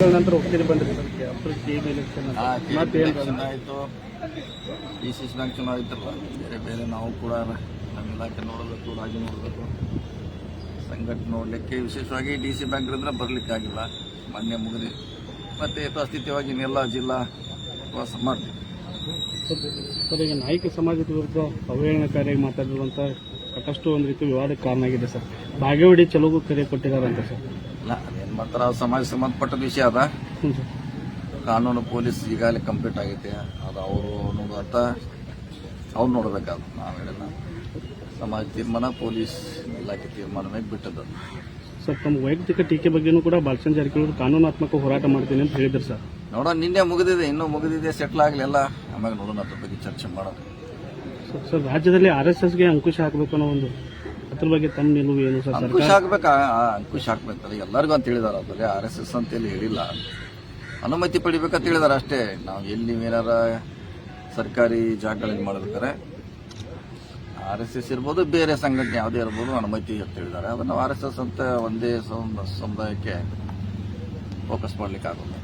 ನಂತರ ಹೋಗ್ತೀರಿ ಬಂದ್ರಿ ಆಯಿತು. ಡಿ ಸಿ ಸಿ ಬ್ಯಾಂಕ್ ಚುನಾವ್ ಇತ್ತಲ್ಲ ಬೇರೆ ಬೇರೆ ನಾವು ಕೂಡ ನಮ್ಮ ಇಲಾಖೆ ನೋಡಬೇಕು ರಾಜ್ಯ ನೋಡಬೇಕು. ಸಂಘಟನೆ ನೋಡಲಿಕ್ಕೆ ವಿಶೇಷವಾಗಿ ಡಿ ಸಿ ಬ್ಯಾಂಕ್ ಇದ್ರೆ ಬರಲಿಕ್ಕೆ ಆಗಿಲ್ಲ. ಮೊನ್ನೆ ಮುಗಿದು. ಮತ್ತು ಯಥಾಸ್ಥಿತಿಯವಾಗಿ ಇನ್ನೆಲ್ಲ ಜಿಲ್ಲಾ ವಾಸ ಮಾಡ್ತೀವಿ. ಈಗ ನಾಯಕ ಸಮಾಜದ ವಿರುದ್ಧ ಅವಹೇಳನಕಾರಿಯಾಗಿ ಮಾತಾಡಿರುವಂಥ ಸಾಕಷ್ಟು ಒಂದು ರೀತಿ ವಿವಾದಕ್ಕೆ ಕಾರಣ ಆಗಿದೆ ಸರ್. ಬಾಗೇವಾಡಿ ಚಲೋಗೂ ಕರೆ ಕೊಟ್ಟಿದ್ದಾರಂತೆ ಸರ್. ಅದೇನು ಸಮಾಜ ಸಂಬಂಧಪಟ್ಟ ವಿಷಯ ಅದ. ಕಾನೂನು ಪೊಲೀಸ್ ಈಗಾಗಲೇ ಕಂಪ್ಲೀಟ್ ಆಗೈತೆ. ಅದು ಅವರು ಅರ್ಥ ಅವ್ರು ನೋಡಬೇಕಾದ ನಾವು ಹೇಳಿಲ್ಲ ಸಮಾಜ ತೀರ್ಮಾನ ಪೊಲೀಸ್ ಇಲಾಖೆ ತೀರ್ಮಾನ ಮೇಲೆ ಬಿಟ್ಟದ್ದು. ಸರ್ ತಮ್ಮ ವೈಯಕ್ತಿಕ ಟೀಕೆ ಬಗ್ಗೆನೂ ಕೂಡ ಬಾಲಚಂದ್ರ ಜಾರಕಿಹೊಳಿ ಕಾನೂನಾತ್ಮಕ ಹೋರಾಟ ಮಾಡ್ತೀನಿ ಅಂತ ಹೇಳಿದ್ರು ಸರ್. ನೋಡೋ ನಿನ್ನೆ ಮುಗಿದಿದೆ ಇನ್ನೂ ಮುಗಿದಿದೆ ಸೆಟ್ಲ್ ಆಗಲಿಲ್ಲ ಆಮೇಲೆ ನೋಡೋಣ ಅದ್ರ ಬಗ್ಗೆ ಚರ್ಚೆ ಮಾಡೋದು. ಸರ್ ರಾಜ್ಯದಲ್ಲಿ ಆರ್ ಎಸ್ ಎಸ್ಗೆ ಅಂಕುಶ ಹಾಕಬೇಕು ಅನ್ನೋ ಒಂದು ಅದ್ರ ಬಗ್ಗೆ ತಮ್ಮ ನಿಲುವು ಏನು ಸರ್ ಅಂಕುಶ ಹಾಕ್ಬೇಕಾ ಆ, ಹಾಕ್ಬೇಕಲ್ಲ ಎಲ್ಲರಿಗೂ ಅಂತ ಹೇಳಿದಾರ ಅದ್ರಲ್ಲಿ ಆರ್ ಎಸ್ ಎಸ್ ಅಂತೇಳಿ ಹೇಳಿಲ್ಲ. ಅನುಮತಿ ಪಡಿಬೇಕಂತ ಹೇಳಿದಾರೆ ಅಷ್ಟೇ. ನಾವು ಎಲ್ಲಿ ಏನಾರ ಸರ್ಕಾರಿ ಜಾಗಗಳಲ್ಲಿ ಮಾಡ್ಬೇಕಾರೆ ಆರ್ ಎಸ್ ಎಸ್ ಇರ್ಬೋದು ಬೇರೆ ಸಂಘಟನೆ ಯಾವುದೇ ಇರ್ಬೋದು ಅನುಮತಿ ಅಂತ ಹೇಳಿದ್ದಾರೆ ಅದನ್ನು ಆರ್ ಎಸ್ ಎಸ್ ಅಂತ ಒಂದೇ ಸಮುದಾಯಕ್ಕೆ ಫೋಕಸ್ ಮಾಡ್ಲಿಕ್ಕೆ ಆಗೋಲ್ಲ.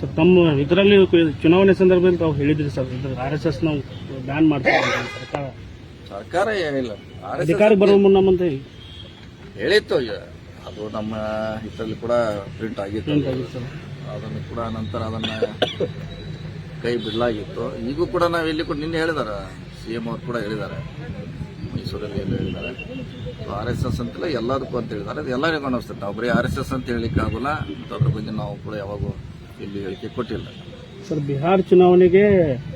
ಸರ್ ತಮ್ಮ ಇದರಲ್ಲಿ ಚುನಾವಣೆ ಸಂದರ್ಭದಲ್ಲಿ ತಾವು ಹೇಳಿದ್ರಿ ಸರ್ ಆರ್ ಎಸ್ ಎಸ್ ನಾವು ಬ್ಯಾನ್ ಮಾಡ್ತೀವಿ ಸರ್ಕಾರ. ಸರ್ಕಾರ ಏನಿಲ್ಲ. ಅಧಿಕಾರಕ್ಕೆ ಬರುವ ಮುನ್ನ ಮುಂದೆ ಹೇಳಿತ್ತು ಅದು ನಮ್ಮ ಇದರಲ್ಲಿ ಕೂಡ ಪ್ರಿಂಟ್ ಆಗಿತ್ತು. ಅದನ್ನು ಕೂಡ ನಂತರ ಅದನ್ನ ಕೈ ಬಿಡಲಾಗಿತ್ತು. ಈಗೂ ಕೂಡ ನಾವು ಇಲ್ಲಿ ಕೂಡ ನಿನ್ನೆ ಹೇಳಿದಾರ. ಸಿ ಎಂ ಅವ್ರು ಕೂಡ ಹೇಳಿದ್ದಾರೆ ಮೈಸೂರಲ್ಲಿ ಎಲ್ಲ ಹೇಳಿದ್ದಾರೆ ಆರ್ ಎಸ್ ಎಸ್ ಅಂತಿಲ್ಲ ಎಲ್ಲದಕ್ಕೂ ಅಂತ ಹೇಳಿದ್ದಾರೆ ಅದು ಎಲ್ಲರಿಗೂ ಅನ್ನಿಸ್ತಾರೆ ನಾವು ಬರೀ ಆರ್ ಎಸ್ ಎಸ್ ಅಂತ ಹೇಳಲಿಕ್ಕಾಗಲ್ಲ ಅದ್ರ ಬಗ್ಗೆ ನಾವು ಕೂಡ ಯಾವಾಗೂ ಇಲ್ಲಿ ಹೇಳಿಕೆ ಕೊಟ್ಟಿಲ್ಲ. ಸರ್ ಬಿಹಾರ್ ಚುನಾವಣೆಗೆ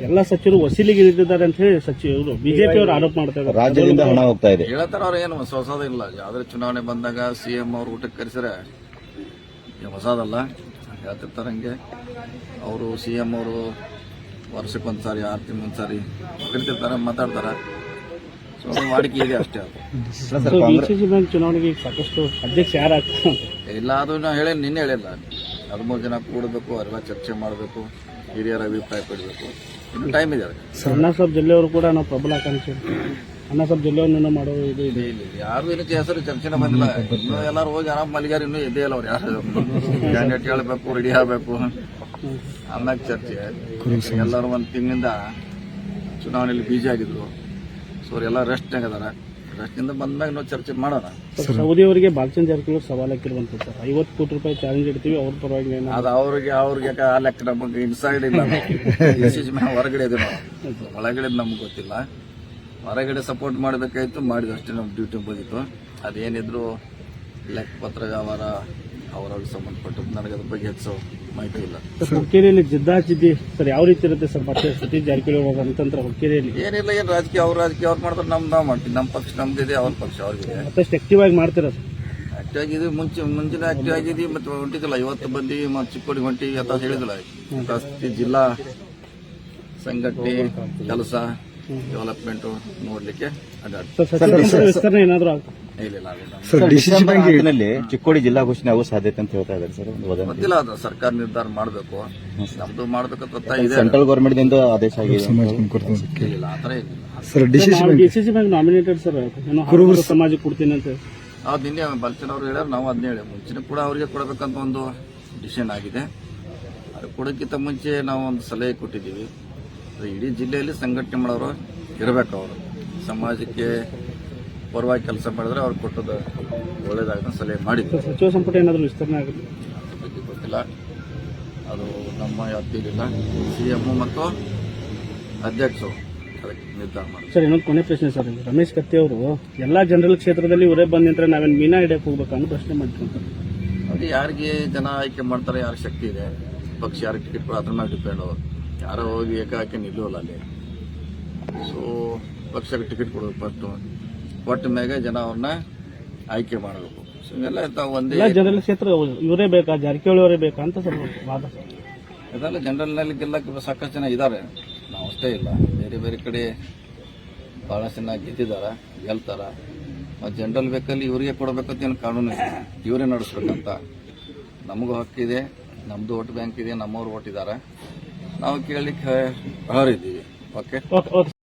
ಎಲ್ಲ ಸಚಿವರು ವಸೀಲಿಗೆ ಇಳಿದಿದ್ದಾರೆ ಅಂತ ಹೇಳಿ ಸಚಿವರು ಬಿಜೆಪಿ ಅವರು ಆರೋಪ ಮಾಡ್ತಾ ಇದ್ದಾರೆ. ರಾಜ್ಯದಿಂದ ಹಣ ಹೋಗ್ತಾ ಇದೆ. ಹೇಳ್ತಾರ ಅವ್ರು ಏನು ಹೊಸ ಹೊಸದಿಲ್ಲ ಯಾವ್ದಾದ್ರು ಚುನಾವಣೆ ಬಂದಾಗ ಸಿ ಎಂ ಅವ್ರು ಊಟಕ್ಕೆ ಕರೆಸಿದ್ರೆ ಹೊಸದಲ್ಲ. ಹೇಳ್ತಿರ್ತಾರೆ ಹಂಗೆ. ಅವರು ಸಿ ಎಂ ಅವರು ವರ್ಷಕ್ಕೊಂದ್ಸಾರಿ ಆರು ತಿಂಗಳೊಂದ್ಸಾರಿ ಕರಿತಿರ್ತಾರೆ ಮಾತಾಡ್ತಾರೆ. ಸೊ ಅದು ವಾಡಿಕೆ ಇದೆ ಅಷ್ಟೇ ಅದು. ಬಿಸಿಸಿ ಬ್ಯಾಂಕ್ ಚುನಾವಣೆಗೆ ಸಾಕಷ್ಟು ಅಧ್ಯಕ್ಷ ಯಾರಾಗ್ತಾರೆ ಇಲ್ಲ ಅದು ನಾ ಹೇಳಿ ನಿನ್ನೆ ಹೇಳಿಲ್ಲ. ಹದಿಮೂರು ಜನ ಕೂಡಬೇಕು ಅವರೆಲ್ಲ ಚರ್ಚೆ ಮಾಡಬೇಕು ಹಿರಿಯರ ಅಭಿಪ್ರಾಯ ಪಡಬೇಕು. ಇನ್ನು ಟೈಮ್ ಇದೆ ಅಣ್ಣಾಸಾಬ್ ಜಿಲ್ಲೆಯವರು ಕೂಡ ನಾವು ಪ್ರಬಲ ಆಕಾಂಕ್ಷಿ. ಅಣ್ಣಾ ಸಾಹೇಬ್ ಜೊಲ್ಲೆ ಅವ್ರನ್ನ ಮಾಡೋ ಇದು ಇದೆ. ಇಲ್ಲ ಯಾರು ಏನಕ್ಕೆ ಹೆಸರು ಚರ್ಚೆನೇ ಬಂದಿಲ್ಲ. ಇನ್ನೂ ಎಲ್ಲರೂ ಹೋಗಿ ಆರಾಮ್ ಮಲ್ಲಿಗಾರ ಇನ್ನೂ ಇದೆ ಇಲ್ಲ ಅವ್ರು ಯಾರು. ಕ್ಯಾಂಡಿಡೇಟ್ ಹೇಳಬೇಕು ರೆಡಿ ಆಗಬೇಕು. ಆಮ್ಯಾಗ ಚರ್ಚೆ. ಎಲ್ಲರೂ ಒಂದು ತಿಂಗಳಿಂದ ಚುನಾವಣೆಯಲ್ಲಿ ಬೀಜ ಆಗಿದ್ರು. ಸೊ ಅವರೆಲ್ಲ ರೆಸ್ಟ್ನಾಗ ಅದಾರ. ರೆಸ್ಟ್ನಿಂದ ಬಂದ್ಮ್ಯಾಗ ನಾವು ಚರ್ಚೆ ಮಾಡೋಣ. ಸೌದಿ ಅವರಿಗೆ ಬಾಲಚಂದ್ರ ಜಾರಕಿಹೊಳಿ ಸವಾಲು ಹಾಕಿರುವಂಥದ್ದು ಸರ್. ಐವತ್ತು ಕೋಟಿ ರೂಪಾಯಿ ಚಾಲೆಂಜ್ ಇಡ್ತೀವಿ ಅವ್ರ ಪರವಾಗಿ ಏನು ಅದು ಅವ್ರಿಗೆ ಅವ್ರಿಗೆ ಆ ಲೆಕ್ಕ ನಮಗೆ ಇನ್ಸೈಡ್ ಇಲ್ಲ. ಡಿಸಿಷನ್ ಹೊರಗಡೆ ಇದೆ ನಾವು. ಒಳಗಡೆ ನಮ್ಗೆ ಗೊತ್ತಿಲ್ಲ. ಹೊರಗಡೆ ಸಪೋರ್ಟ್ ಮಾಡಬೇಕಾಯ್ತು ಮಾಡಿದಷ್ಟೇ ನಮ್ಮ ಡ್ಯೂಟಿ ಬಂದಿತ್ತು ಅದೇನಿದ್ರು ಲೆಕ್ಕ ಪತ್ರ ವ್ಯವಹಾರ ಅವರವ್ರಿಗೆ ಸಂಬಂಧಪಟ್ಟದ್ದು ನನಗೆ ಅದ್ರ ಬಗ್ಗೆ ಹೆಚ್ಚು ಮಾಹಿತಿ ಇಲ್ಲ. ಹುಕ್ಕೇರಿಯಲ್ಲಿ ಜಿದ್ದಾ ಜಿದ್ದಿ ಸರ್ ಯಾವ ರೀತಿ ಇರುತ್ತೆ ಸರ್ ಮತ್ತೆ ಸತೀಶ್ ಜಾರಕಿಹೊಳಿ ಅಂತಂದ್ರೆ ಹುಕ್ಕೇರಿಯಲ್ಲಿ? ಏನಿಲ್ಲ ಏನು ರಾಜಕೀಯ ಅವ್ರ ರಾಜಕೀಯ ಅವ್ರು ಮಾಡ್ತಾರೆ ನಮ್ಮ ನಾವು ಮಾಡ್ತೀವಿ. ನಮ್ಮ ಪಕ್ಷ ನಮ್ದಿದೆ ಅವ್ರ ಪಕ್ಷ ಅವ್ರಿಗೆ ಮತ್ತಷ್ಟು ಆಕ್ಟಿವ್ ಆಗಿ ಮಾಡ್ತೀರಾ ಸರ್? ಆಕ್ಟಿವ್ ಆಗಿದೆ ಮುಂಚೆ ಮುಂಚಿನ ಆಕ್ಟಿವ್ ಆಗಿದ್ದೀವಿ ಮತ್ತು ಹೊಂಟಿದ್ದಿಲ್ಲ. ಇವತ್ತು ಬಂದು ಮತ್ತು ಚಿಕ್ಕೋಡಿ ಹೊಂಟಿ ಅಂತ ಹೇಳಿದಿಲ್ಲ ಜಿಲ್ಲಾ ಸಂಘಟನೆ ಕೆಲಸ. ಡೆವಲಪ್ಮೆಂಟ್ ನೋಡ್ಲಿಕ್ಕೆ ಚಿಕ್ಕೋಡಿ ಜಿಲ್ಲಾ ಘೋಷಣೆ ಆಗುವ ಸಾಧ್ಯತೆ ಅಂತ ಹೇಳ್ತಾ ಇದ್ದಾರೆ ಸರ್ ಗೊತ್ತಿಲ್ಲ ಅದು ಸರ್ಕಾರ ನಿರ್ಧಾರ ಮಾಡಬೇಕು. ನಮ್ದು ಮಾಡಬೇಕು ಒತ್ತಾಯ ಇದೆ ಸೆಂಟ್ರಲ್ ಗವರ್ಮೆಂಟ್ ದಿಂದ ಆದೇಶ ಆಗಿದೆ ಇಲ್ಲ ಆ ಥರ ಏನಿಲ್ಲ ಡಿಸಿಸಿ ಬ್ಯಾಂಕ್ ನಾಮಿನೇಟೆಡ್ ಸರ್ ಸಮಾಜಕ್ಕೆ ಕೊಡ್ತೀನಿ ಅಂತ ಅದು ನಿನ್ನೆ ಬಲ್ಚನ್ ಅವ್ರು ಹೇಳ್ಯಾರ ನಾವು ಅದನ್ನ ಹೇಳಿ. ಮುಂಚಿನ ಕೂಡ ಅವರಿಗೆ ಕೊಡಬೇಕಂತ ಒಂದು ಡಿಸಿಷನ್ ಆಗಿದೆ. ಅದು ಕೊಡೋಕ್ಕಿಂತ ಮುಂಚೆ ನಾವು ಒಂದು ಸಲಹೆ ಕೊಟ್ಟಿದ್ದೀವಿ. ಇಡೀ ಜಿಲ್ಲೆಯಲ್ಲಿ ಸಂಘಟನೆ ಮಾಡೋರು ಇರಬೇಕು ಅವರು. ಸಮಾಜಕ್ಕೆ ಪರವಾಗಿ ಕೆಲಸ ಮಾಡಿದ್ರೆ ಅವ್ರು ಕೊಟ್ಟದ್ದು ಒಳ್ಳೇದಾಗ ಸಲಹೆ ಮಾಡಿದ್ರು. ಸಚಿವ ಸಂಪುಟ ಏನಾದರೂ ವಿಸ್ತರಣೆ ಆಗುತ್ತೆ? ಅದ್ರ ಬಗ್ಗೆ ಗೊತ್ತಿಲ್ಲ. ಅದು ನಮ್ಮ ವ್ಯಾಪ್ತಿಯಲ್ಲಿಲ್ಲ. ಸಿ ಎಂ ಮತ್ತು ಅಧ್ಯಕ್ಷರು ಅದಕ್ಕೆ ನಿರ್ಧಾರ ಸರ್ ಇನ್ನೊಂದು ಕೊನೆ ಪ್ರಶ್ನೆ ಸರ್ ರಮೇಶ್ ಕತ್ತಿ ಅವರು ಎಲ್ಲ ಜನರಲ್ ಕ್ಷೇತ್ರದಲ್ಲಿ ಇವರೇ ಬಂದಿದ್ರೆ ನಾವೇನು ಮೀನಾ ಹಿಡಿಯಕ್ಕೆ ಹೋಗ್ಬೇಕು ಅನ್ನೋ ಪ್ರಶ್ನೆ ಮಾಡ್ಕೊಂತಾರೆ ಅದು ಯಾರಿಗೆ ಜನ ಆಯ್ಕೆ ಮಾಡ್ತಾರೆ ಯಾರ ಶಕ್ತಿ ಇದೆ ಪಕ್ಷ ಯಾರಿಗೆ ಟಿಕೆಟ್ ಕೊಡೋ ಅದ್ರ ಮೇಲೆ ಡಿಪೆಂಡ್ ಯಾರೋ ಹೋಗಿ ಏಕಾಕೆ ನಿಲ್ಲೋಲ್ಲ ಅಲ್ಲಿ. ಸೊ ಪಕ್ಷಕ್ಕೆ ಟಿಕೆಟ್ ಕೊಡೋದು ಫಸ್ಟು ಕೊಟ್ಟ ಮ್ಯಾಗೆ ಜನ ಅವ್ರನ್ನ ಆಯ್ಕೆ ಮಾಡಬೇಕು. ಸೊ ಇವೆಲ್ಲ ತಾವು ಒಂದೇ ಜನರಲ್ ಕ್ಷೇತ್ರ ಇವರೇ ಬೇಕಾ? ಜಾರಕಿಹೊಳಿ ಅವರೇ ಬೇಕಾ ಅಂತ ಸರ್ ವಾದ. ಇದೆಲ್ಲ ಜನರಲ್ನಲ್ಲಿ ಗೆಲ್ಲಕ್ಕೆ ಸಾಕಷ್ಟು ಜನ ಇದ್ದಾರೆ ನಾವು ಅಷ್ಟೇ ಇಲ್ಲ. ಬೇರೆ ಬೇರೆ ಕಡೆ ಭಾಳ ಜನ ಗೆದ್ದಿದ್ದಾರೆ ಗೆಲ್ತಾರ. ಮತ್ತು ಜನರಲ್ ಬೇಕಲ್ಲಿ ಇವರಿಗೆ ಕೊಡಬೇಕಂತ ಏನು ಕಾನೂನು ಇದೆ ಇವರೇ ನಡೆಸ್ಬೇಕಂತ. ನಮಗೂ ಹಕ್ಕಿದೆ ನಮ್ಮದು ಓಟ್ ಬ್ಯಾಂಕ್ ಇದೆ ನಮ್ಮವ್ರು ಓಟ್ ಇದ್ದಾರೆ ನಾವು ಕೇಳಲಿಕ್ಕೆ ಓಕೆ ಓಕೆ